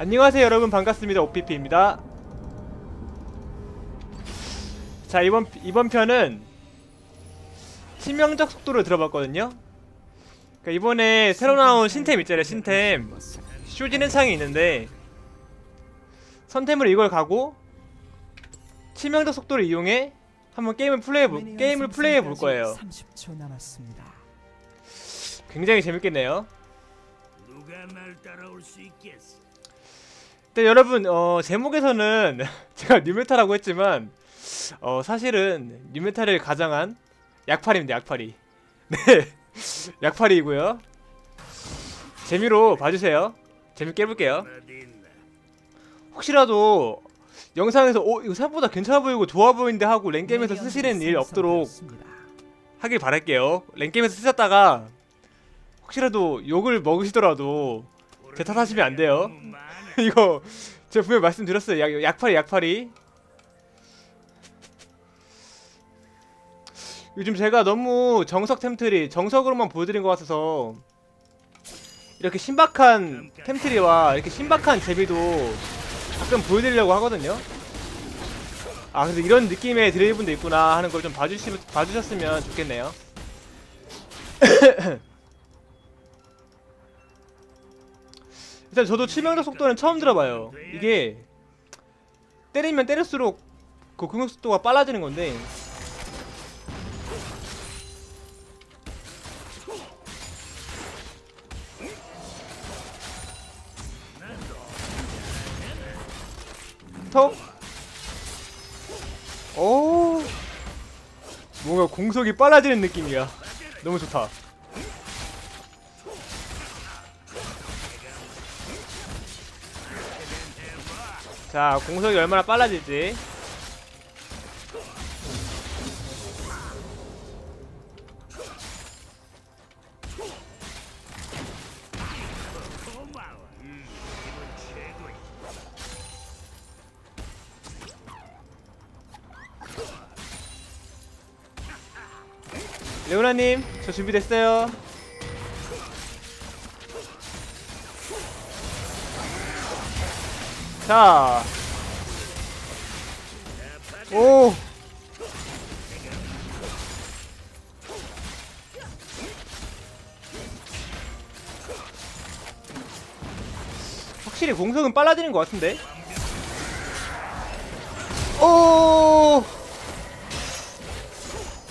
안녕하세요 여러분. 반갑습니다. OPP입니다. 자 이번 이번 편은 치명적 속도를 들어봤거든요. 그러니까 이번에 새로 나온 신템 있잖아요 신템. 쇼지는 창이 있는데 선템으로 이걸 가고 치명적 속도를 이용해 한번 게임을 플레이해 볼 게임을 플레이해 볼 거예요. 30초 남았습니다. 굉장히 재밌겠네요. 누가 날 따라올 수 있겠어? 근데 여러분 어, 제목에서는 제가 뉴메타라고 했지만 어, 사실은 뉴메타를 가장한 약팔입니다 약팔이. 네 약팔이고요. 재미로 봐주세요. 재밌게 해볼게요? 혹시라도 영상에서 어 이거 생각보다 괜찮아 보이고 좋아 보이는데 하고 랭게임에서 쓰시는 일 없도록 하길 바랄게요. 랭게임에서 쓰셨다가 혹시라도 욕을 먹으시더라도 제 탓하시면 안 돼요. 이거 제가 분명히 말씀드렸어요. 약, 약팔이 약팔이. 요즘 제가 너무 정석 템트리 정석으로만 보여드린 것 같아서 이렇게 신박한 템트리와 이렇게 신박한 제비도 가끔 보여드리려고 하거든요. 아 근데 이런 느낌의 드레이븐도 있구나 하는 걸 좀 봐주시 봐주셨으면 좋겠네요. 일단 저도 치명적 속도는 처음 들어봐요. 이게 때리면 때릴수록 그 공격 속도가 빨라지는 건데 톡. 오. 뭔가 공속이 빨라지는 느낌이야. 너무 좋다. 자, 공속이 얼마나 빨라질지. 레오나님, 저 준비됐어요. 자. 오. 확실히 공속은 빨라지는 것 같은데? 오!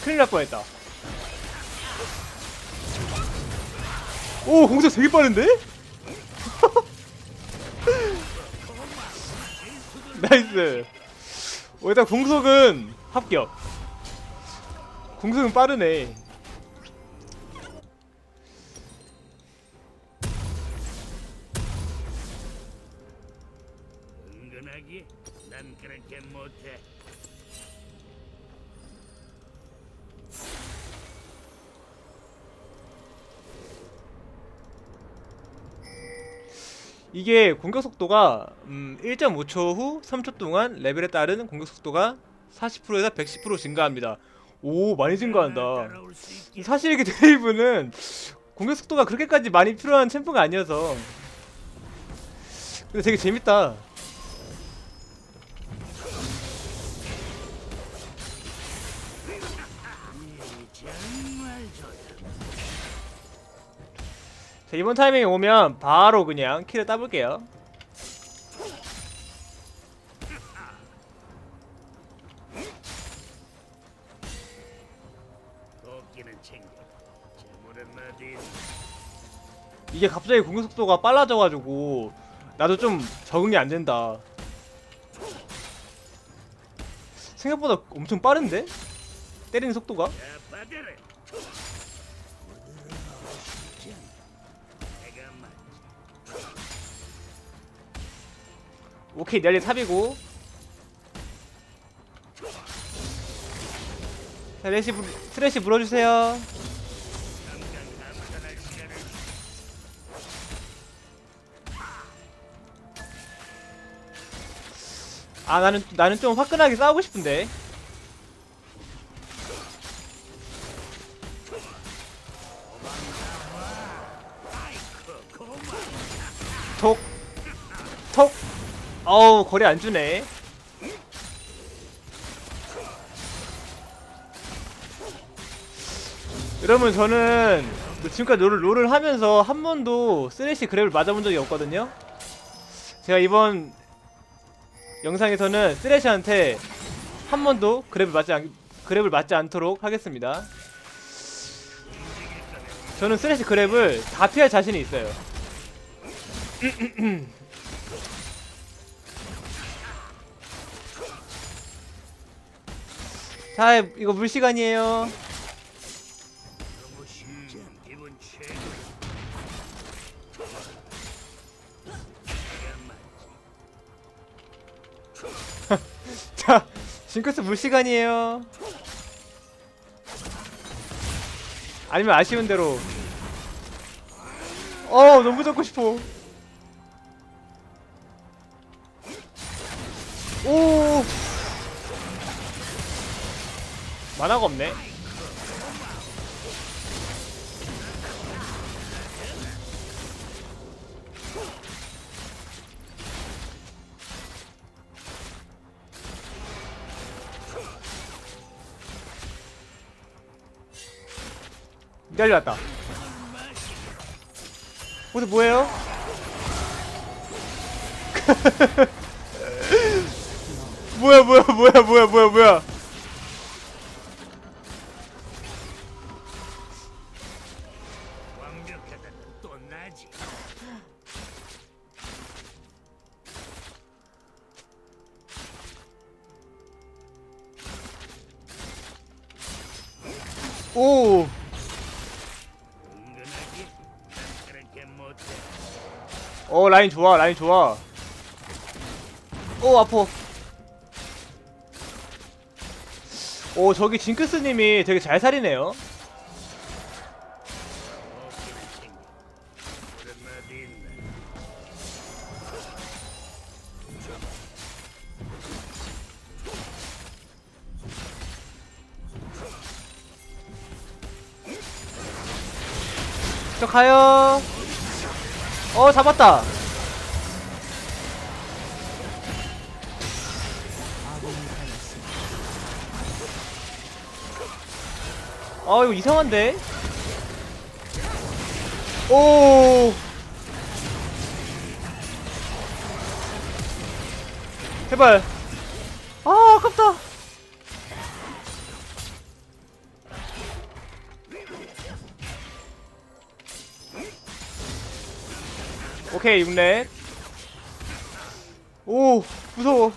큰일 날 뻔했다. 오, 공속 되게 빠른데? 나이스. 어, 일단 공속은 합격. 공속은 빠르네. 이게 공격 속도가 음, 1.5초 후 3초 동안 레벨에 따른 공격 속도가 40%에서 110% 증가합니다. 오, 많이 증가한다. 사실 이게 드레이브는 공격 속도가 그렇게까지 많이 필요한 챔프가 아니어서 근데 되게 재밌다. 자, 이번 타이밍에 오면 바로 그냥 킬을 따볼게요. 이게 갑자기 공격 속도가 빨라져가지고 나도 좀 적응이 안 된다. 생각보다 엄청 빠른데? 때리는 속도가? 오케이 넬리 탑이고. 자 레시 물- 스레시 물어주세요. 아 나는 나는 좀 화끈하게 싸우고 싶은데. 톡. 톡 어우 거리 안 주네. 여러분 저는 뭐 지금까지 롤을, 롤을 하면서 한 번도 쓰레쉬 그랩을 맞아본 적이 없거든요. 제가 이번 영상에서는 쓰레쉬한테 한 번도 그랩을 맞지 않, 그랩을 맞지 않도록 하겠습니다. 저는 쓰레쉬 그랩을 다 피할 자신이 있어요 자 이거 물 시간이에요. 자 징크스 물 시간이에요. 아니면 아쉬운 대로. 어 너무 잡고 싶어. 오 만화가 없네. 기다려 왔다. 오늘 뭐예요? 뭐야 뭐야 뭐야 뭐야 뭐야 뭐야 라인 좋아 라인 좋아. 오 아파 오 저기 징크스님이 되게 잘 살이네요. 저 가요. 어 잡았다 아 이거 이상한데? 오! 제발. 아 아깝다. 오케이 6렙. 오 무서워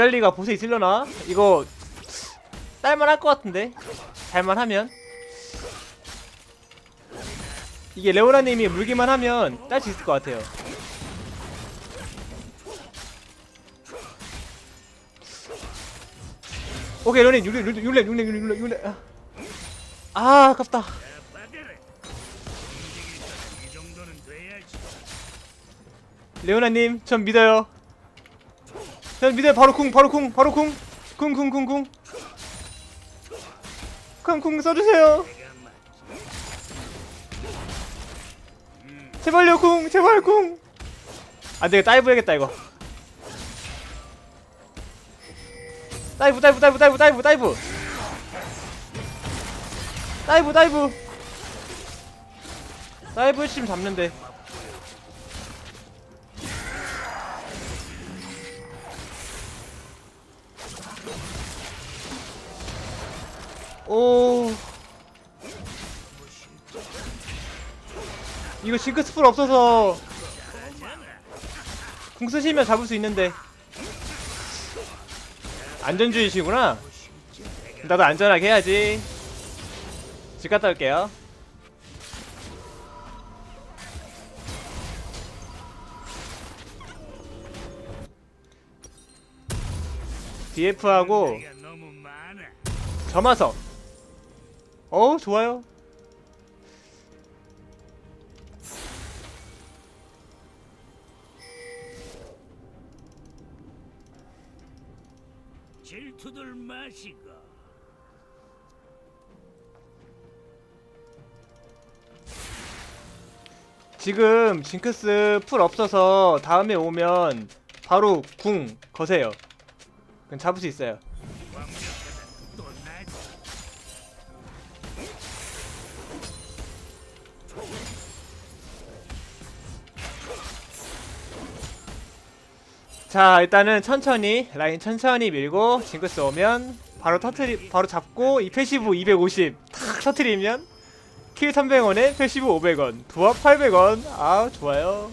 않아. 니달리가 보세 있으려나? 이거 딸만 할 것 같은데 잘만 하면 이게 레오나님이 물기만 하면 딸 수 있을 것 같아요 오케이 레오님 6렙 6렙 6렙 6렙 6렙 6렙 아 아깝다. 레오나님 전 믿어요 전 믿어요 바로 쿵 바로 쿵 바로 쿵쿵쿵 쿵쿵 써주세요. 내가. 제발요 쿵 제발 쿵 안되겠다 다이브 해야겠다 이거. 다이브 다이브 다이브 다이브 다이브 다이브. 다이브 다이브. 다이브 했으면 잡는데 오. 이거 징크스풀 없어서 궁 쓰시면 잡을 수 있는데. 안전주의시구나. 나도 안전하게 해야지. 집 갔다 올게요. DF하고. 점화석 어 좋아요. 질투들 마시가 지금 징크스 풀 없어서 다음에 오면 바로 궁 거세요. 그럼 잡을 수 있어요. 자 일단은 천천히 라인 천천히 밀고 징크스 오면 바로 터트리 바로 잡고 이 패시브 250탁 터트리면 킬 300원에 패시브 500원 도합 800원. 아 좋아요.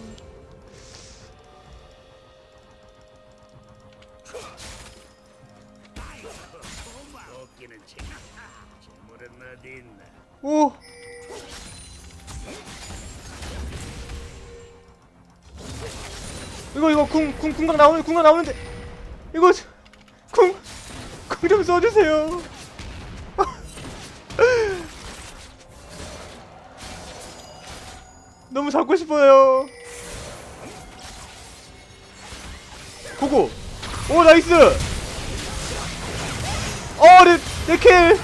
오 이거 이거 궁 궁 궁각 나오는 궁각 나오는데. 이거 궁궁 좀 써주세요. 너무 잡고 싶어요. 고고. 오 나이스. 어내내킬.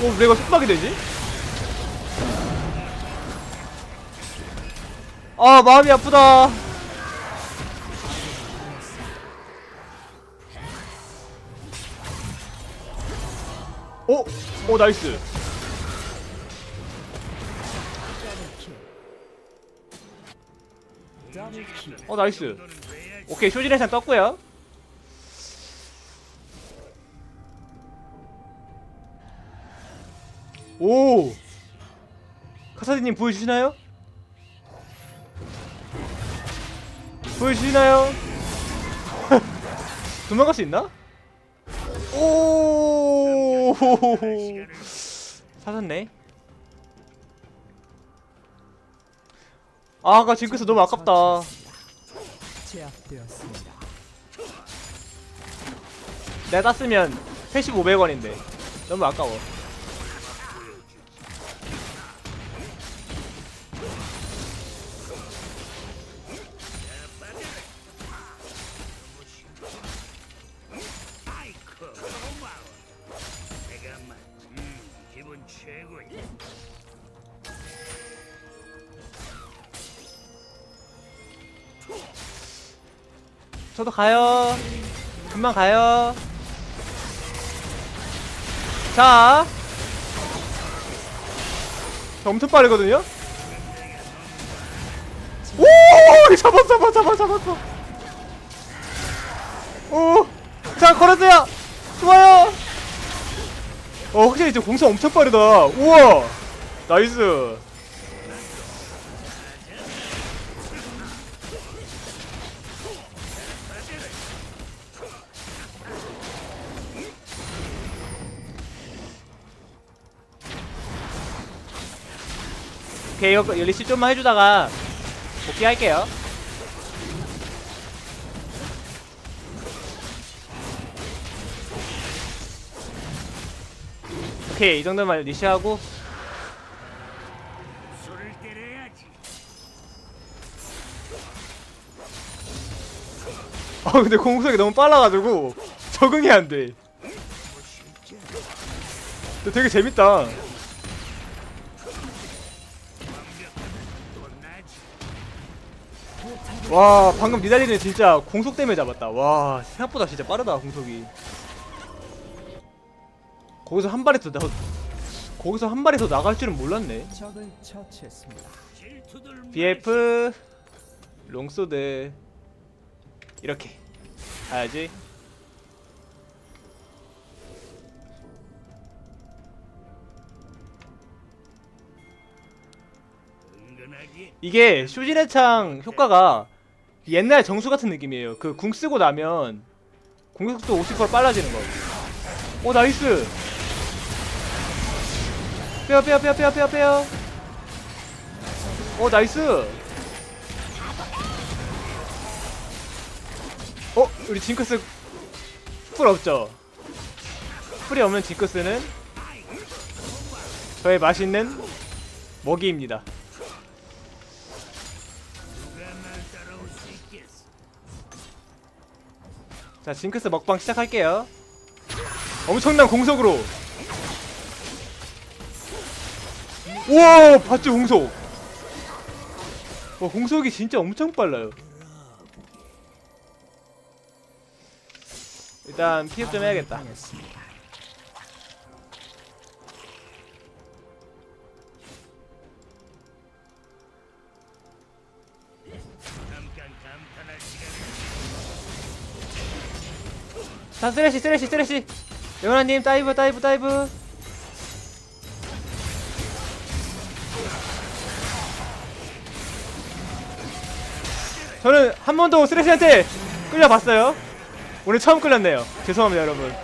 어, 내가 속박이 되지? 아, 마음이 아프다. 오, 오, 나이스. 어, 나이스. 너는 돼야지 오케이, 쇼진의상 떴고요. 오! 카사디님 보여주시나요? 보여주시나요? 도망갈 수 있나? 오! 사셨네. 아, 아까 징크스 너무 아깝다. 내가 땄으면 8500원인데. 너무 아까워. 저도 가요. 금방 가요. 자. 저 엄청 빠르거든요? 오! 잡았어, 잡았어, 잡았어. 오! 자, 걸었어요! 좋아요! 어, 확실히 지금 공사 엄청 빠르다. 우와! 나이스. 오케이 이거 리시 좀만 해주다가 복귀할게요. 오케이 이 정도만 리시하고. 아 근데 공속이 너무 빨라가지고 적응이 안돼. 되게 재밌다 와 방금 니달리는 진짜 공속 때문에 잡았다. 와 생각보다 진짜 빠르다 공속이. 거기서 한 발에 더 나, 거기서 한 발에 더 나갈 줄은 몰랐네. BF 롱소드. 이렇게. 가야지 이게 쇼진의 창 효과가 옛날 정수 같은 느낌이에요 그 궁 쓰고 나면 공격도 50% 빨라지는 거. 오 나이스. 빼요 빼요 빼요 빼요 빼요 빼요. 오 나이스. 어 우리 징크스 풀 없죠? 풀이 없는 징크스는 저의 맛있는 먹이입니다. 자 징크스 먹방 시작할게요. 엄청난 공속으로. 우와 봤죠 공속? 와 공속이 진짜 엄청 빨라요. 일단 피흡 좀 해야겠다 자 쓰레쉬 쓰레쉬 쓰레쉬. 영원아님 다이브 다이브 다이브. 저는 한 번도 쓰레쉬한테 끌려봤어요. 오늘 처음 끌렸네요. 죄송합니다 여러분.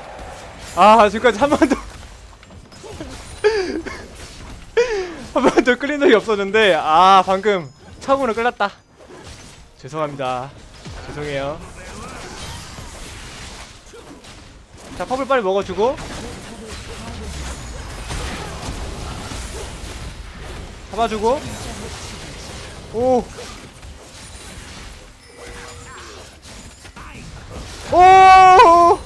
아 지금까지 한 번도 한 번도 끌린 적이 없었는데 아 방금 처음으로 끌렸다. 죄송합니다. 죄송해요 자 팝을 빨리 먹어주고 잡아주고 오 오! 오!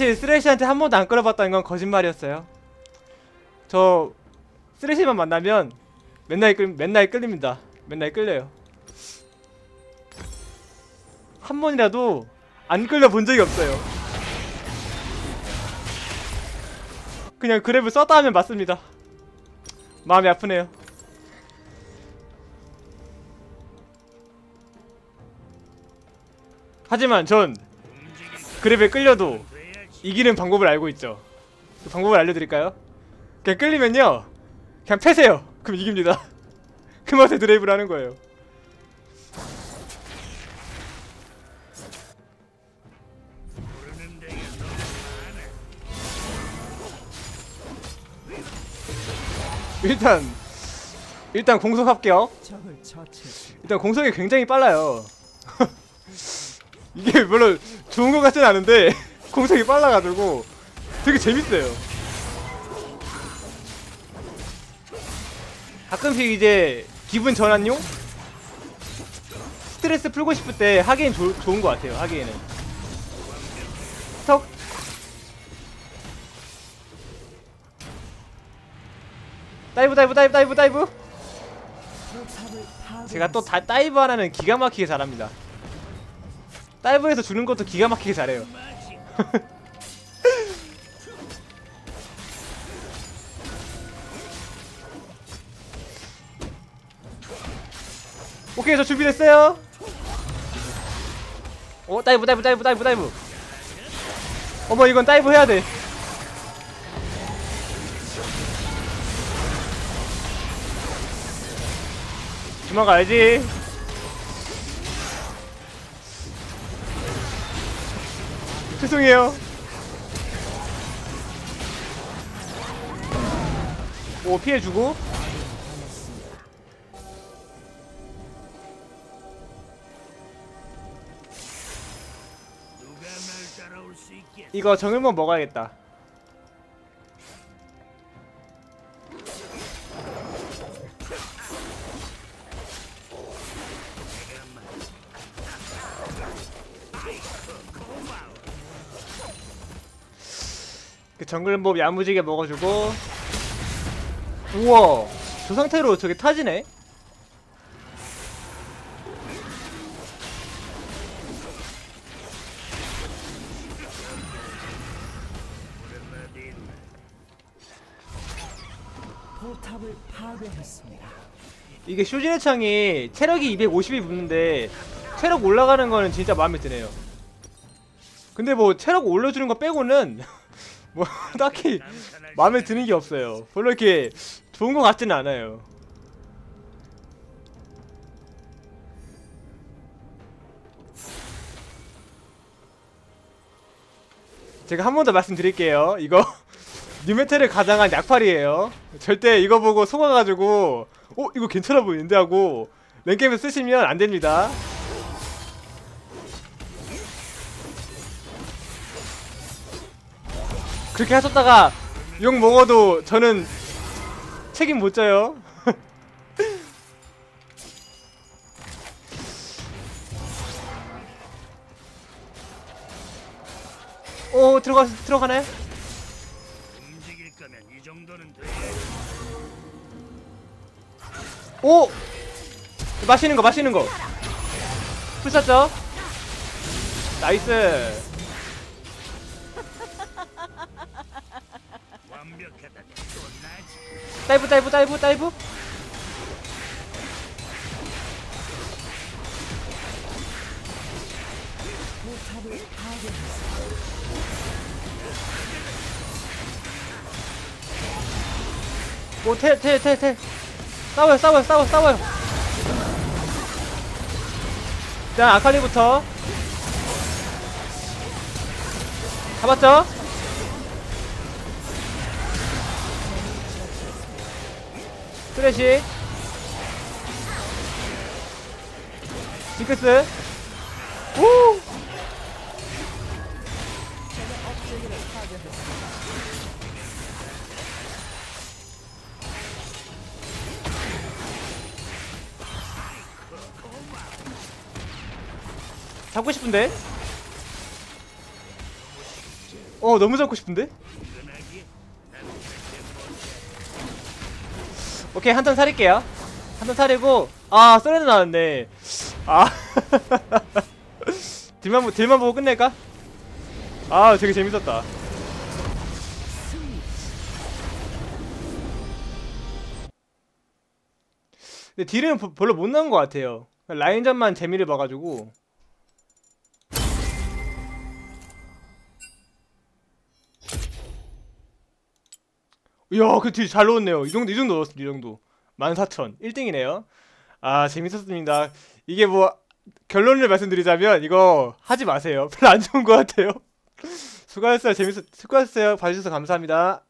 사실 쓰레쉬한테 한 번도 안 끌어봤다는 건 거짓말이었어요. 저 쓰레쉬만 만나면 맨날 끌 맨날 끌립니다. 맨날 끌려요. 한 번이라도 안 끌려 본 적이 없어요. 그냥 그랩을 썼다 하면 맞습니다. 마음이 아프네요. 하지만 전 그랩에 끌려도. 이기는 방법을 알고 있죠. 그 방법을 알려드릴까요? 그냥 끌리면요, 그냥 패세요. 그럼 이깁니다. 그 맛에 드레이브를 하는 거예요. 일단 일단 공속 합격. 일단 공속이 굉장히 빨라요. 이게 별로 좋은 것 같진 않은데 공속이 빨라가지고 되게 재밌어요. 가끔씩 이제 기분 전환용 스트레스 풀고 싶을 때 하기엔 조, 좋은 것 같아요. 하기에는 턱 다이브 다이브 다이브 다이브 다이브. 제가 또 다, 다이브 하나는 기가 막히게 잘합니다. 다이브에서 주는 것도 기가 막히게 잘해요. 맞지. 오케이 저 준비됐어요. 오 다이브 다이브 다이브 다이브 다이브. 어머 이건 다이브 해야 돼. 도망가야지. 죄송해요. 오 피해주고. 이거 정일몬 먹어야겠다. 정글몹 야무지게 먹어주고. 우와 저 상태로 저게 타지네. 이게 쇼진의 창이 체력이 250이 붙는데 체력 올라가는 거는 진짜 마음에 드네요. 근데 뭐 체력 올려주는 거 빼고는 뭐 딱히 마음에 드는 게 없어요. 별로 이렇게 좋은 것 같지는 않아요. 제가 한 번 더 말씀드릴게요. 이거 뉴메텔을 가장한 약팔이에요. 절대 이거 보고 속아가지고 어 이거 괜찮아 보이는데 하고 랭게임에서 쓰시면 안 됩니다. 그렇게 하셨다가 욕 먹어도 저는 책임 못 져요. 오 들어가 돼야지. 오! 마시는 거, 마시는 거. 풀 쐈죠? 나이스. 다이브, 다이브, 다이브, 다이브. 포탑을 파괴했습니다. 오, 태, 태, 태, 태. 싸워요, 싸워요, 싸워, 싸워요. 자, 아칼리부터. 잡았죠? 쓰레쉬. 징크스. 오! 잡고 싶은데? 어 너무 잡고 싶은데? 오케이 한 턴 살릴게요. 한 턴 살리고 아 쏘레드 나왔네. 아. 딜만, 보- 딜만 보고 끝낼까? 아 되게 재밌었다. 근데 딜은 보- 별로 못 나온 것 같아요. 라인전만 재미를 봐가지고 이야 그딜잘 넣었네요. 이 정도 이 정도 넣었어 이 정도. 14,000 1등이네요. 아 재밌었습니다. 이게 뭐 결론을 말씀드리자면 이거 하지 마세요. 별로 안 좋은 것 같아요. 수고하셨어요. 재밌었 수고하셨어요. 봐주셔서 감사합니다